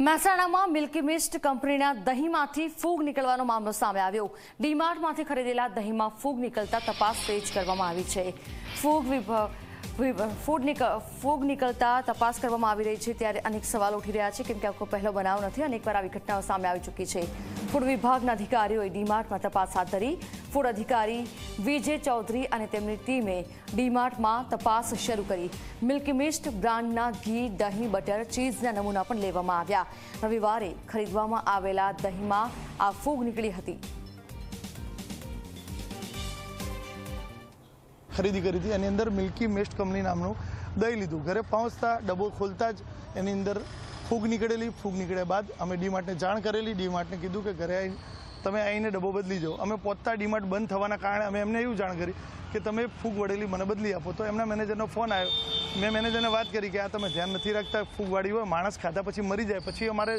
મહેસાણામાં milky mist કંપનીના દહીંમાંથી ફૂગ નીકળવાનો મામલો સામે આવ્યો. ડીમાર્ટમાંથી ખરીદેલા દહીંમાં ફૂગ નીકળતા તપાસ તેજ કરવામાં આવી છે. ફૂગ વિભાગ ફૂડ ફૂગ નીકળતા તપાસ કરવામાં આવી રહી છે ત્યારે અનેક સવાલ ઉઠી રહ્યા છે. કેમ કે આખો પહેલો બનાવ નથી, અનેકવાર આવી ઘટનાઓ સામે આવી ચૂકી છે. ફૂડ વિભાગના અધિકારીઓએ ડીમાર્ટમાં તપાસ હાથ ધરી. ફૂડ અધિકારી વિજય ચૌધરી અને તેમની ટીમે ડીમાર્ટમાં તપાસ શરૂ કરી. મિલ્કી મિસ્ટ બ્રાન્ડના ઘી, દહીં, બટર, ચીઝના નમૂના પણ લેવામાં આવ્યા. રવિવારે ખરીદવામાં આવેલા દહીંમાં આ ફૂગ નીકળી હતી. ખરીદી કરી હતી. એની અંદર મિલ્કી મેસ્ટ કંપની નામનું દહીં લીધું. ઘરે પહોંચતા ડબ્બો ખોલતા જ એની અંદર ફૂગ નીકળેલી. ફૂગ નીકળ્યા બાદ અમે ડીમાર્ટને જાણ કરેલી. ડીમાર્ટને કીધું કે ઘરે આવીને તમે આવીને ડબ્બો બદલી જાઓ અમે પહોંચતા ડીમાર્ટ બંધ થવાના કારણે અમે એમને એવું જાણ કરી કે તમે ફૂગ વળેલી મને બદલી આપો. તો એમના મેનેજરનો ફોન આવ્યો. મેં મેનેજરને વાત કરી કે આ તમે ધ્યાન નથી રાખતા, ફૂગવાળી હોય, માણસ ખાધા પછી મરી જાય. પછી અમારે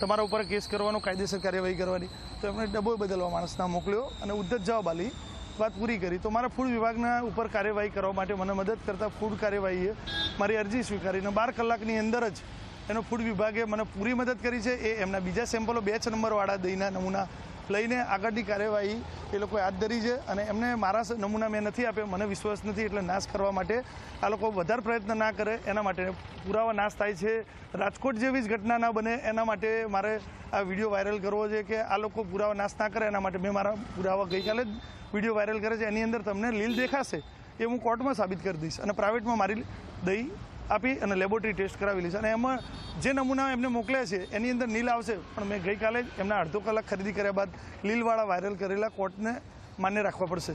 તમારા ઉપર કેસ કરવાનો, કાયદેસર કાર્યવાહી કરવાની. તો એમણે ડબ્બો બદલવા માણસના મોકલ્યો અને ઉદ્ધત જવાબ આલી વાત પૂરી કરી, તો મારા ફૂડ વિભાગના ઉપર કાર્યવાહી કરવા માટે મને મદદ કરતા ફૂડ કાર્યવાહીએ મારી અરજી સ્વીકારીને બાર કલાકની અંદર જ એનો ફૂડ વિભાગે મને પૂરી મદદ કરી છે. એ એમના બીજા સેમ્પલો બે જ નંબરવાળા દહીંના નમૂના લઈને આગળની કાર્યવાહી એ લોકોએ હાથ ધરી છે અને એમને મારા નમૂના મેં નથી આપ્યો, મને વિશ્વાસ નથી એટલે નાશ કરવા માટે આ લોકો વધારે પ્રયત્ન ના કરે, એના માટે પુરાવા નાશ થાય છે. રાજકોટ જેવી જ ઘટના ના બને, એના માટે મારે આ વીડિયો વાયરલ કરવો છે કે આ લોકો પુરાવા નાશ ના કરે, એના માટે મેં મારા પુરાવા ગઈકાલે જ વીડિયો વાયરલ કરે છે. એની અંદર તમને લીલ દેખાશે એ હું કોર્ટમાં સાબિત કરી દઈશ અને પ્રાઇવેટમાં મારી દહીં આપી અને લેબોરેટરી ટેસ્ટ કરાવી છે. અને એમાં જે નમૂના એમને મોકલ્યા છે, એની અંદર નીલ આવશે. પણ મેં ગઈકાલે જ એમના અડધો કલાક ખરીદી કર્યા બાદ લીલવાળા વાયરલ કરેલા કોર્ટને માન્ય રાખવા પડશે.